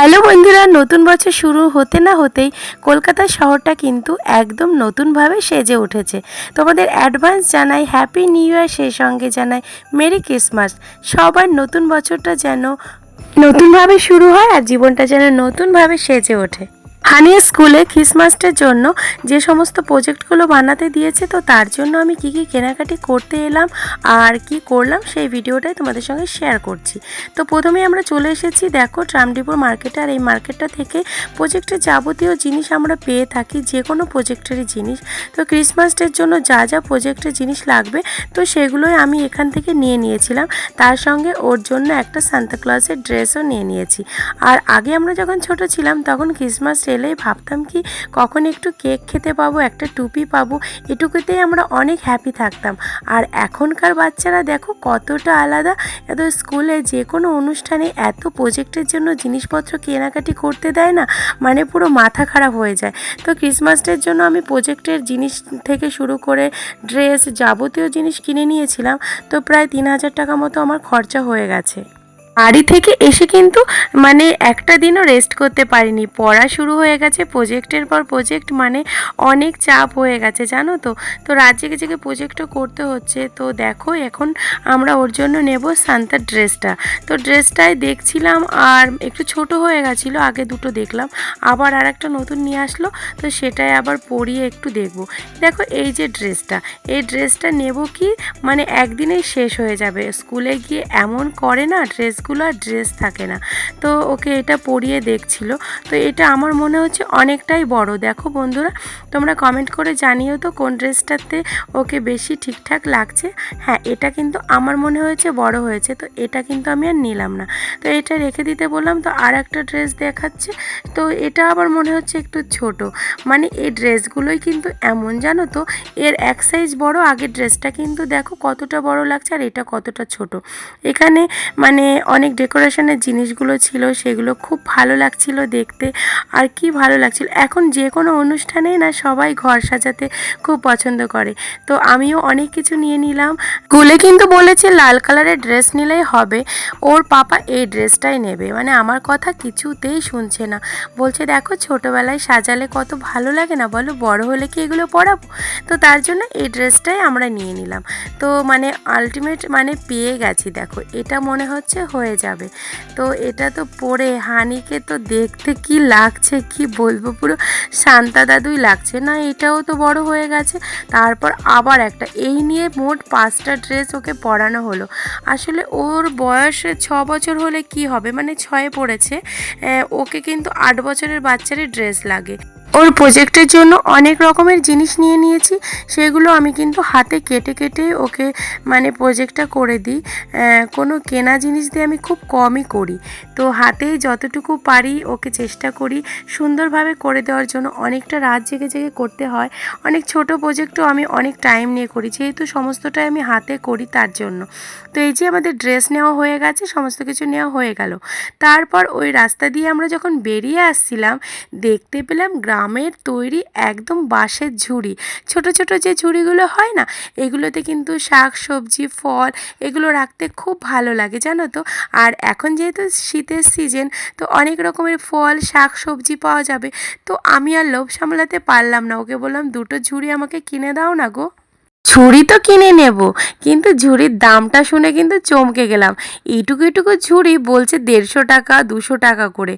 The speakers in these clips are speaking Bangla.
হ্যালো বন্ধুরা, নতুন বছর শুরু হতে না হতেই কলকাতা শহরটা কিন্তু একদম নতুনভাবে সেজে উঠেছে। তোমাদের অ্যাডভান্স জানাই হ্যাপি নিউ ইয়ার সেই সঙ্গে জানাই মেরি ক্রিসমাস সবার নতুন বছরটা যেন নতুনভাবে শুরু হয় আর জীবনটা যেন নতুনভাবে সেজে ওঠে। হানিয়া স্কুলে খ্রিসমাসটার জন্য যে সমস্ত প্রজেক্টগুলো বানাতে দিয়েছে, তো তার জন্য আমি কি কি কেনাকাটি করতে এলাম আর কি করলাম সেই ভিডিওটাই তোমাদের সঙ্গে শেয়ার করছি। তো প্রথমে আমরা চলে এসেছি, দেখো ট্রামডিপুর মার্কেটে আর এই মার্কেটটা থেকে প্রজেক্টের যাবতীয় জিনিস আমরা পেয়ে থাকি, যে কোনো প্রজেক্টেরই জিনিস। তো ক্রিসমাস ডের জন্য যা যা প্রজেক্টের জিনিস লাগবে, তো সেগুলোই আমি এখান থেকে নিয়ে নিয়েছিলাম। তার সঙ্গে ওর জন্য একটা সান্তাক্লজের ড্রেসও নিয়ে নিয়েছি। আর আগে আমরা যখন ছোট ছিলাম, তখন ক্রিসমাস এলেই ভাবতাম কি, কখন একটু কেক খেতে পাবো, একটা টুপি পাবো, এটুকুতেই আমরা অনেক হ্যাপি থাকতাম। আর এখনকার বাচ্চারা দেখো কতটা আলাদা। এত স্কুলে যে কোনো অনুষ্ঠানে এত প্রজেক্টের জন্য জিনিসপত্র কেনাকাটি করতে দেয় না মানে পুরো মাথা খারাপ হয়ে যায়। তো ক্রিসমাস ডের জন্য আমি প্রজেক্টের জিনিস থেকে শুরু করে ড্রেস যাবতীয় জিনিস কিনে নিয়েছিলাম। তো প্রায় তিন হাজার টাকা মতো আমার খরচা হয়ে গেছে। বাড়ি থেকে এসে কিন্তু মানে একটা দিনও রেস্ট করতে পারিনি। পড়া শুরু হয়ে গেছে প্রজেক্টের পর প্রজেক্ট মানে অনেক চাপ হয়ে গেছে, জানো তো? তো রাত জেগে জেগে প্রজেক্টও করতে হচ্ছে, তো দেখো এখন আমরা ওর জন্য নেব সান্তার ড্রেসটা তো ড্রেসটাই দেখছিলাম আর একটু ছোট হয়ে গেছিল, আগে দুটো দেখলাম। আবার আর একটা নতুন নিয়ে আসলো, তো সেটাই আবার পরিয়ে একটু দেখব। দেখো এই যে ড্রেসটা এই ড্রেসটা নেব কি? মানে একদিনেই শেষ হয়ে যাবে। স্কুলে গিয়ে এমন করে না ড্রেসগুলো আর ড্রেস থাকে না। তো ওকে এটা পরিয়ে দেখছিল। তো এটা আমার মনে হচ্ছে অনেকটাই বড়। দেখো বন্ধুরা, তোমরা কমেন্ট করে জানিও তো কোন ড্রেসটাতে ওকে বেশি ঠিকঠাক লাগছে। হ্যাঁ এটা কিন্তু আমার মনে হয়েছে বড় হয়েছে। তো এটা কিন্তু আমি আর নিলাম না। তো এটা রেখে দিতে বললাম, তো আর একটা ড্রেস দেখাচ্ছে। তো এটা আবার মনে হচ্ছে একটু ছোট। মানে এই ড্রেসগুলোই কিন্তু এমন, জানো তো? এর এক সাইজ বড়, আগের ড্রেসটা কিন্তু দেখো কতটা বড় লাগছে আর এটা কতটা ছোট। এখানে মানে অনেক ডেকোরেশনের জিনিসগুলো ছিল, সেগুলো খুব ভালো লাগছিল দেখতে। আর কি ভালো লাগছিল, এখন যে কোনো অনুষ্ঠানেই না সবাই ঘর সাজাতে খুব পছন্দ করে। তো আমিও অনেক কিছু নিয়ে নিলাম। গুলে কিন্তু বলেছে লাল কালারের ড্রেস নিলেই হবে। ওর পাপা এই ড্রেসটাই নেবে। মানে আমার কথা কিছুতেই শুনছে না। বলছে, দেখো ছোটোবেলায় সাজালে কত ভালো লাগে না বলো? বড় হলে কি এগুলো পরাবো? তো তার জন্য এই ড্রেসটাই আমরা নিয়ে নিলাম। তো মানে আলটিমেট মানে পেয়ে গেছি, দেখো। এটা মনে হচ্ছে হয়ে যাবে। তো এটা তো পরে হানিকে তো দেখতে কি লাগছে, কি বলব পুরো? শান্তা দাদুই লাগছে। না, এটাও তো বড় হয়ে গেছে। তারপর আবার একটা, এই নিয়ে মোট পাঁচটা ড্রেস ওকে পরানো হলো। আসলে ওর বয়স ছ বছর হলে কি হবে? মানে ছয়ে পড়েছে। ওকে কিন্তু আট বছরের বাচ্চারই ড্রেস লাগে। ওর প্রজেক্টের জন্য অনেক রকমের জিনিস নিয়ে নিয়েছি। সেগুলো আমি কিন্তু হাতে কেটে কেটে ওকে মানে প্রজেক্টটা করে দিই। কোনো কেনা জিনিস দিয়ে আমি খুব কমই করি। তো হাতেই যতটুকু পারি ওকে চেষ্টা করি সুন্দরভাবে করে দেওয়ার জন্য। অনেকটা রাত জেগে জেগে করতে হয়। অনেক ছোট প্রজেক্টও আমি অনেক টাইম নিয়ে করি। যেহেতু সমস্তটাই আমি হাতে করি তার জন্য। তো এই যে আমাদের ড্রেস নেওয়া হয়ে গেছে, সমস্ত কিছু নেওয়া হয়ে গেল। তারপর ওই রাস্তা দিয়ে আমরা যখন বেরিয়ে আসছিলাম, দেখতে পেলাম গ্রামের তৈরি একদম বাঁশের ঝুড়ি। ছোট ছোট যে ঝুড়িগুলো হয় না, এগুলোতে কিন্তু শাক, সবজি, ফল এগুলো রাখতে খুব ভালো লাগে, জানো তো? আর এখন যেহেতু শীতের সিজন তো অনেক রকমের ফল, শাক, সবজি পাওয়া যাবে। তো আমি আর লোভ সামলাতে পারলাম না। ওকে বললাম, দুটো ঝুড়ি আমাকে কিনে দাও না গো। ঝুড়ি তো কিনে নেব, কিন্তু ঝুড়ির দামটা শুনে কিন্তু চমকে গেলাম। এইটুকু এটুকু ঝুড়ি বলছে দেড়শো টাকা, দুশো টাকা করে।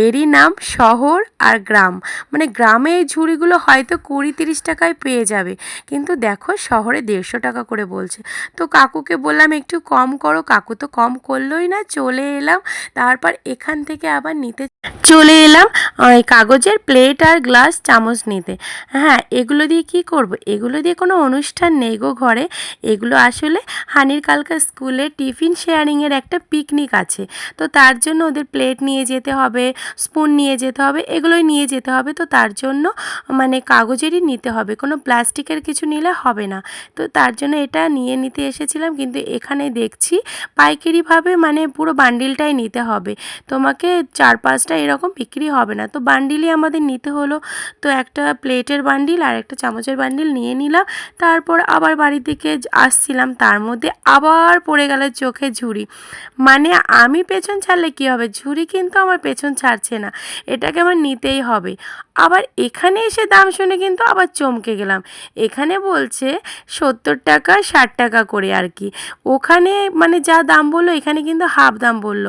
এরই নাম শহর আর গ্রাম। মানে গ্রামে এই ঝুড়িগুলো হয়তো কুড়ি তিরিশ টাকায় পেয়ে যাবে, কিন্তু দেখো শহরে দেড়শো টাকা করে বলছে। তো কাকুকে বললাম, একটু কম করো। কাকু তো কম করলোই না, চলে এলাম। তারপর এখান থেকে আবার নিতে চলে এলাম ওই কাগজের প্লেট আর গ্লাস চামচ নিতে। হ্যাঁ এগুলো দিয়ে কি করব? এগুলো দিয়ে কোনো অনুষ্ঠান নেই গো ঘরে। এগুলো আসলে হানির কালকা স্কুলে টিফিন শেয়ারিংয়ের একটা পিকনিক আছে। তো তার জন্য ওদের প্লেট নিয়ে যেতে হবে, স্পুন নিয়ে যেতে হবে, এগুলোই নিয়ে যেতে হবে। তো তার জন্য মানে কাগজেরই নিতে হবে, কোনো প্লাস্টিকের কিছু নিলে হবে না। তো তার জন্য এটা নিয়ে নিতে এসেছিলাম, কিন্তু এখানে দেখছি পাইকারিভাবে মানে পুরো বান্ডিলটাই নিতে হবে। তোমাকে চার পাঁচটা এরকম বিক্রি হবে না। তো বান্ডিলই আমাদের নিতে হলো। তো একটা প্লেটের বান্ডিল আর একটা চামচের বান্ডিল নিয়ে নিলাম। তারপর আবার বাড়ির দিকে আসছিলাম। তার মধ্যে আবার পড়ে গেল চোখে ঝুড়ি। মানে আমি পেছন ছাড়লে কি হবে? ঝুড়ি কিন্তু আমার পেছন ছাড়ছে না। এটাকে আমার নিতেই হবে। আবার এখানে এসে দাম শুনে কিন্তু আবার চমকে গেলাম। এখানে বলছে সত্তর টাকা, ষাট টাকা করে আর কি। ওখানে মানে যা দাম বলল, এখানে কিন্তু হাফ দাম বলল।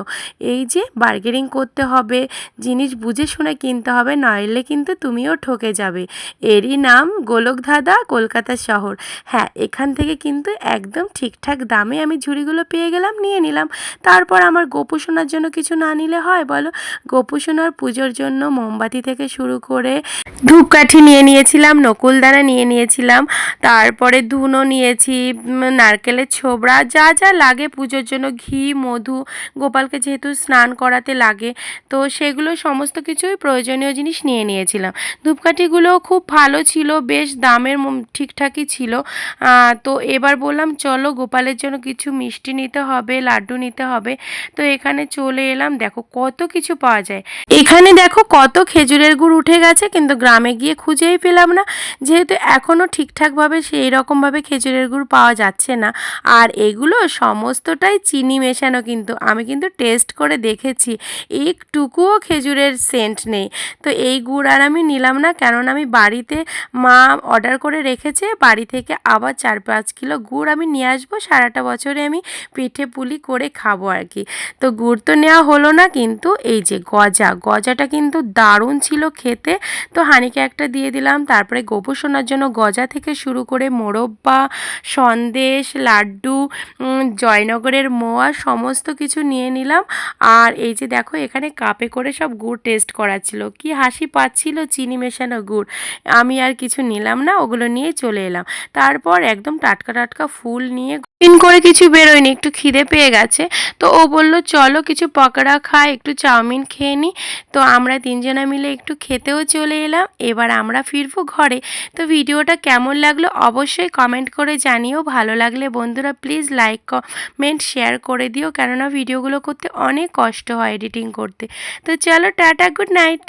এই যে বার্গেনিং করতে হবে, জিনিস বুঝে শুনে কিনতে হবে নইলে কিন্তু তুমিও ঠকে যাবে। এরই নাম গোলকধাঁধা, কলকাতা শহর। হ্যাঁ এখান থেকে কিন্তু একদম ঠিকঠাক দামে আমি ঝুড়িগুলো পেয়ে গেলাম, নিয়ে নিলাম। তারপর আমার গোপু সোনার জন্য কিছু না নিলে হয় বলো? গোপু সোনার পুজোর জন্য মোমবাতি থেকে শুরু করে ধূপকাঠি নিয়ে নিয়েছিলাম নকুলদানা নিয়ে নিয়েছিলাম, তারপরে ধুনো নিয়েছি নারকেলের ছোবড়া, যা যা লাগে পুজোর জন্য, ঘি, মধু, গোপালকে যেহেতু স্নান করাতে লাগে, তো সেগুলো সমস্ত কিছুই প্রয়োজনীয় জিনিস নিয়ে নিয়েছিলাম। ধূপকাঠিগুলো খুব ভালো ছিল, বেশ দামের ঠিকঠাকই ছিল তো এবার বললাম, চলো গোপালের জন্য কিছু মিষ্টি নিতে হবে, লাড্ডু নিতে হবে। তো এখানে চলে এলাম, দেখো কত কিছু পাওয়া যায়। এখানে দেখো কত খেজুরের গুড় উঠে গেছে। কিন্তু গ্রামে গিয়ে খুঁজেই পেলাম না। যেহেতু এখনও ঠিকঠাকভাবে সেই রকমভাবে খেজুরের গুড় পাওয়া যাচ্ছে না। আর এগুলো সমস্তটাই চিনি মেশানো কিন্তু। আমি কিন্তু টেস্ট করে দেখেছি, একটুকুও খেজুরের সেন্ট নেই। তো এই গুড় আর আমি নিলাম না, কেননা আমি বাড়িতে মা অর্ডার করে রেখেছে। বাড়ি থেকে আবার চার পাঁচ কিলো গুড় আমি নিয়ে আসব। সারাটা বছরে আমি পিঠে পুলি করে খাব আর কি। তো গুড় তো নেওয়া হলো না কিন্তু, এই যে গজা, গজাটা কিন্তু দারুণ ছিল খেতে। তো হানিকে একটা দিয়ে দিলাম। তারপরে গোপু সোনার জন্য গজা থেকে শুরু করে মোরব্বা, সন্দেশ, লাড্ডু জয়নগরের মোয়া সমস্ত কিছু নিয়ে নিলাম। আর এই যে দেখো, এখানে কাপে করে সব গুড় টেস্ট করাচ্ছিল। কি হাসি পাচ্ছিল চিনি মেশানো গুড়। আমি আর কিছু নিলাম না, ওগুলো নিয়ে চলে এলাম। তারপর একদম টাটকা টাটকা ফুল নিয়ে দিন করে কিছু বেরোয়নি, একটু খিদে পেয়ে গেছে। তো ও বলল, চলো কিছু পকোড়া খাই, একটু চাউমিন খেয়ে নিই তো আমরা তিনজনা মিলে একটু খেতেও চলে এলাম। এবার আমরা ফিরবো ঘরে। তো ভিডিওটা কেমন লাগল অবশ্যই কমেন্ট করে জানিও। ভালো লাগলে বন্ধুরা প্লিজ লাইক, কমেন্ট, শেয়ার করে দিও। কেননা ভিডিওগুলো করতে অনেক কষ্ট হয় এডিটিং করতে। তো চলো টাটা, গুড নাইট।